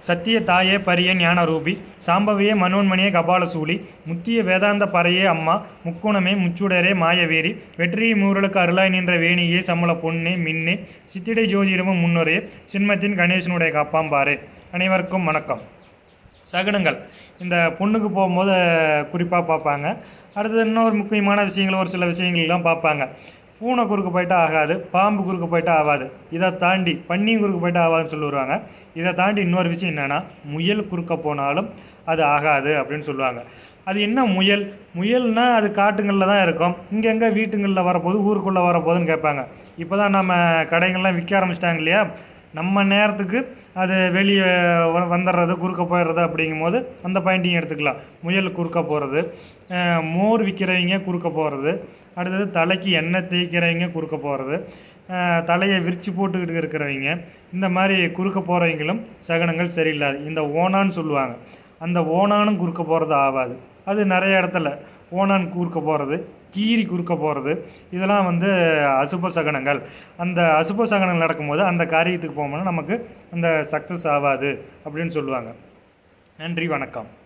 சத்திய தாயே பரிய ஞான ரூபி சாம்பவியே மனோன்மணியே கபாலசூலி முத்திய வேதாந்த பறையே அம்மா முக்கோணமே முச்சுடரே மாயவேரி வெற்றியை மூரலுக்கு அருளாய் நின்ற வேணியே சம்பள பொன்னே மின்னே சித்திடை ஜோதிடமும் முன்னோரே சின்மத்தின் கணேசனுடைய காப்பாம்பாரு. அனைவருக்கும் வணக்கம். சகுனங்கள் இந்த பொண்ணுக்கு போகும்போது குறிப்பாக பார்ப்பாங்க. அடுத்தது இன்னொரு முக்கியமான விஷயங்கள் ஒரு சில விஷயங்கள்லாம் பார்ப்பாங்க. பூனை குறுக்கு போயிட்டா ஆகாது பாம்பு குறுக்கு போயிட்டா ஆகாது. இதை தாண்டி பன்னியும் குறுக்கு போயிட்டா ஆகாதுன்னு சொல்லுவாங்க இதை தாண்டி இன்னொரு விஷயம் என்னென்னா முயல் குறுக்க போனாலும் அது ஆகாது அப்படின்னு சொல்லுவாங்க. அது என்ன முயல்? முயல்னால் அது காட்டுங்களில் தான் இருக்கும். இங்கே எங்கே வீட்டுங்களில் வரப்போகுது ஊருக்குள்ளே வரப்போகுதுன்னு கேட்பாங்க. இப்போ தான் நம்ம கடைகள்லாம் விற்க ஆரம்பிச்சிட்டாங்க இல்லையா? நம்ம நேரத்துக்கு அது வெளியே வ- வந்துடுறது குறுக்க போயிடுறது அப்படிங்கும் போது அந்த பாயிண்ட்டையும் எடுத்துக்கலாம். முயல் குறுக்க போகிறது மோர் விற்கிறவங்க குறுக்க போகிறது அடுத்தது தலைக்கு எண்ணெய் தேய்க்கிறவங்க குறுக்க போகிறது தலையை விரித்து போட்டுக்கிட்டு இருக்கிறவங்க இந்த மாதிரி குறுக்க போகிறவங்களும் சகனங்கள் சரியில்லாது. இந்த ஓனான்னு சொல்லுவாங்க. அந்த ஓனானும் குறுக்க போகிறது ஆகாது. அது நிறைய இடத்துல ஓனான் குறுக்க போகிறது கீரி குறுக்க போகிறது இதெல்லாம் வந்து அசுப சகனங்கள். அந்த அசுப சகனங்கள் நடக்கும்போது அந்த காரியத்துக்கு போகும்போது நமக்கு அந்த சக்ஸஸ் ஆகாது அப்படின்னு சொல்லுவாங்க. நன்றி வணக்கம்.